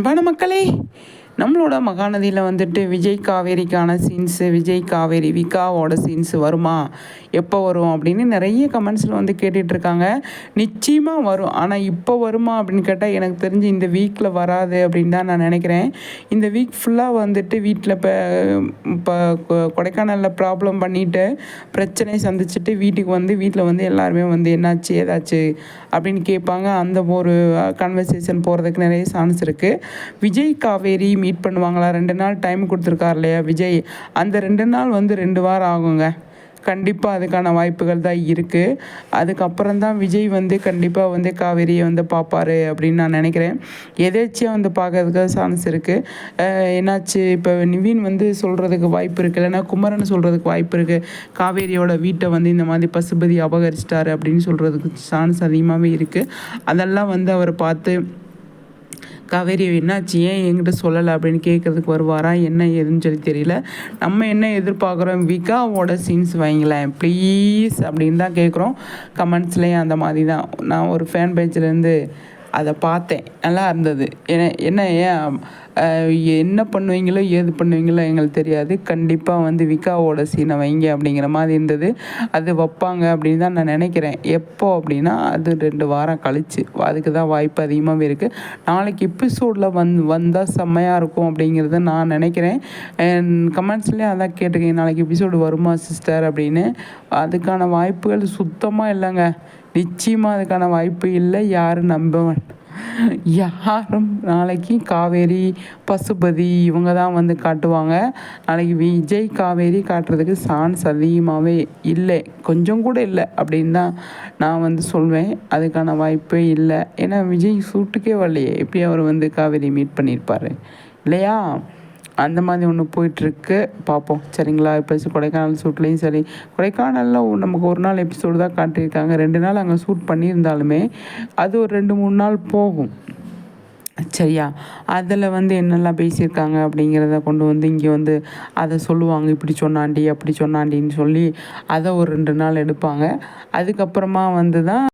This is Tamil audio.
அன்பான மக்களே நம்மளோட மகாநதியில் வந்துட்டு விஜய் காவேரிக்கான சீன்ஸு விஜய் காவேரி விகாவோட சீன்ஸ் வருமா? எப்போ வரும் அப்படின்னு நிறைய கமெண்ட்ஸில் வந்து கேட்டுட்ருக்காங்க நிச்சயமாக வரும். ஆனால் இப்போ வருமா அப்படின்னு கேட்டால் எனக்கு தெரிஞ்சு இந்த வீக்கில் வராது அப்படின்னு தான் நான் நினைக்கிறேன். இந்த வீக் ஃபுல்லாக வந்துட்டு வீட்டில் இப்போ இப்போ கொடைக்கானலில் ப்ராப்ளம் பண்ணிவிட்டு பிரச்சனை சந்திச்சுட்டு வீட்டுக்கு வந்து வீட்டில் வந்து எல்லாருமே வந்து என்னாச்சு ஏதாச்சு? அப்படின்னு கேட்பாங்க. அந்த ஒரு கன்வர்சேஷன் போகிறதுக்கு நிறைய சான்ஸ் இருக்குது விஜய் காவேரி மீட் பண்ணுவாங்களா? ரெண்டு நாள் டைம் கொடுத்துருக்கார் இல்லையா விஜய்? அந்த ரெண்டு நாள் வந்து ரெண்டு வாரம் ஆகுங்க. கண்டிப்பாக அதுக்கான வாய்ப்புகள் தான் இருக்குது அதுக்கப்புறம் தான் விஜய் வந்து கண்டிப்பாக வந்து காவேரியை வந்து பார்ப்பாரு அப்படின்னு நான் நினைக்கிறேன். எதேச்சியாக வந்து பார்க்கறதுக்கு சான்ஸ் இருக்குது என்னாச்சு? இப்போ நிவீன் வந்து சொல்கிறதுக்கு வாய்ப்பு இருக்குது இல்லைன்னா குமரன் சொல்கிறதுக்கு வாய்ப்பு இருக்குது காவேரியோட வீட்டை வந்து இந்த மாதிரி பசுபதி அபகரிச்சிட்டாரு அப்படின்னு சொல்கிறதுக்கு சான்ஸ் அதிகமாகவே இருக்குது அதெல்லாம் வந்து அவர் பார்த்து காவேரி என்னாச்சு? ஏன் என்கிட்ட சொல்லலை அப்படின்னு கேட்குறதுக்கு வருவாரா? என்ன ஏதுன்னு சொல்லி தெரியல. நம்ம என்ன எதிர்பார்க்குறோம்? விகாவோட சீன்ஸ் வைங்களேன் ப்ளீஸ் அப்படின்னு தான் கேட்குறோம். கமெண்ட்ஸ்லேயும் அந்த மாதிரி தான். நான் ஒரு ஃபேன் பேஜ்லேருந்து அதை பார்த்தேன். நல்லா இருந்தது. என்ன என்ன ஏன் என்ன பண்ணுவீங்களோ ஏது பண்ணுவீங்களோ எங்களுக்கு தெரியாது. கண்டிப்பாக வந்து விகாவோட சீனை வைங்க அப்படிங்கிற மாதிரி இருந்தது. அது வைப்பாங்க அப்படின்னு தான் நான் நினைக்கிறேன். எப்போ அப்படின்னா அது ரெண்டு வாரம் கழிச்சு. அதுக்கு தான் வாய்ப்பு அதிகமாகவே இருக்குது நாளைக்கு எபிசோடில் வந் வந்தால் செம்மையாக இருக்கும் அப்படிங்கிறத நான் நினைக்கிறேன். கமெண்ட்ஸ்லேயே அதான் கேட்டுக்கேன் நாளைக்கு எபிசோடு வருமா சிஸ்டர் அப்படின்னு. அதுக்கான வாய்ப்புகள் சுத்தமாக இல்லைங்க. நிச்சயமாக அதுக்கான வாய்ப்பு இல்லை யாரும் நம்ப யாரும் நாளைக்கு காவேரி பசுபதி இவங்க தான் வந்து காட்டுவாங்க. நாளைக்கு விஜய் காவேரி காட்டுறதுக்கு சான்ஸ் அதிகமாகவே இல்லை. கொஞ்சம் கூட இல்லை அப்படின்னு தான் நான் வந்து சொல்வேன். அதுக்கான வாய்ப்பே இல்லை. ஏன்னா விஜய் சூட்டுக்கே வரலையே. எப்படி அவர் வந்து காவேரி மீட் பண்ணியிருப்பார்? இல்லையா? அந்த மாதிரி ஒன்று போயிட்டுருக்கு. பார்ப்போம் சரிங்களா? இப்போ கொடைக்கானல் சூட்லேயும் சரி. கொடைக்கானலில் நமக்கு ஒரு நாள் எபிசோடு தான் காட்டியிருக்காங்க. ரெண்டு நாள் அங்கே சூட் பண்ணியிருந்தாலுமே அது ஒரு ரெண்டு மூணு நாள் போகும். சரியா? அதில் வந்து என்னெல்லாம் பேசியிருக்காங்க அப்படிங்கிறத கொண்டு வந்து இங்கே வந்து அதை சொல்லுவாங்க. இப்படி சொன்னாண்டி அப்படி சொன்னாண்டின்னு சொல்லி அதை ஒரு ரெண்டு நாள் எடுப்பாங்க. அதுக்கப்புறமா வந்து தான்